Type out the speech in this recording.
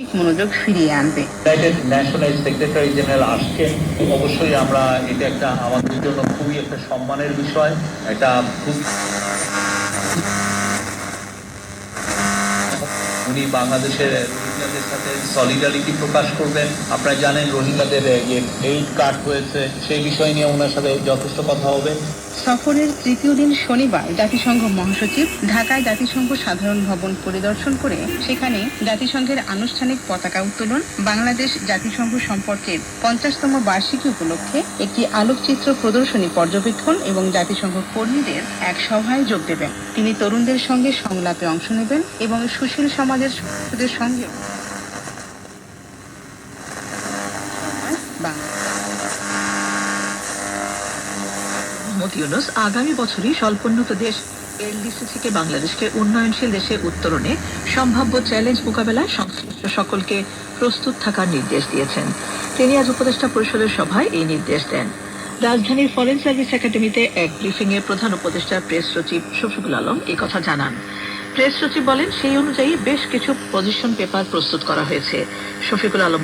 মনোযোগ ফিরিয়ে আনবে। ইউনাইটেড ন্যাশনাল সেক্রেটারি জেনারেল আসছেন অবশ্যই আমরা এটা একটা আমাদের জন্য খুবই একটা সম্মানের বিষয় এটা উনি বাংলাদেশের রোহিঙ্গাদের সাথে সলিডারিটি প্রকাশ করবেন। আপনারা জানেন রোহিঙ্গাদের এইড কার্ড হয়েছে সেই বিষয় নিয়ে ওনার সাথে যথেষ্ট কথা হবে। সফরের তৃতীয় দিন শনিবার জাতিসংঘ মহাসচিব ঢাকায় জাতিসংঘ সাধারণ ভবন পরিদর্শন করে সেখানে জাতিসংঘের আনুষ্ঠানিক পতাকা উত্তোলন, বাংলাদেশ জাতিসংঘ সম্পর্কের পঞ্চাশতম বার্ষিকী উপলক্ষে একটি আলোকচিত্র প্রদর্শনী পর্যবেক্ষণ এবং জাতিসংঘ কর্মীদের এক সভায় যোগ দেবেন। তিনি তরুণদের সঙ্গে সংলাপে অংশ নেবেন এবং সুশীল সমাজের সদস্যদের বাংলা মোহাম্মদ ইউনুস, আগামী বছরই স্বল্পোন্নত দেশ এলডিসি থেকে বাংলাদেশকে উন্নয়নশীল দেশে উত্তরণে সম্ভাব্য চ্যালেঞ্জ মোকাবেলায় সংশ্লিষ্ট সকলকে প্রস্তুত থাকার নির্দেশ দিয়েছেন। তিনি আজ উপদেষ্টা পরিষদের সভায় এই নির্দেশ দেন। রাজধানীর ফরেন সার্ভিস একাডেমিতে এক ব্রিফিং এ প্রধান উপদেষ্টা প্রেস সচিব শফিকুল আলম কথা জানান। প্রেস সচিব বলেন, সেই অনুযায়ী বেশ কিছু পজিশন পেপার প্রস্তুত করা হয়েছে। শফিকুল আলম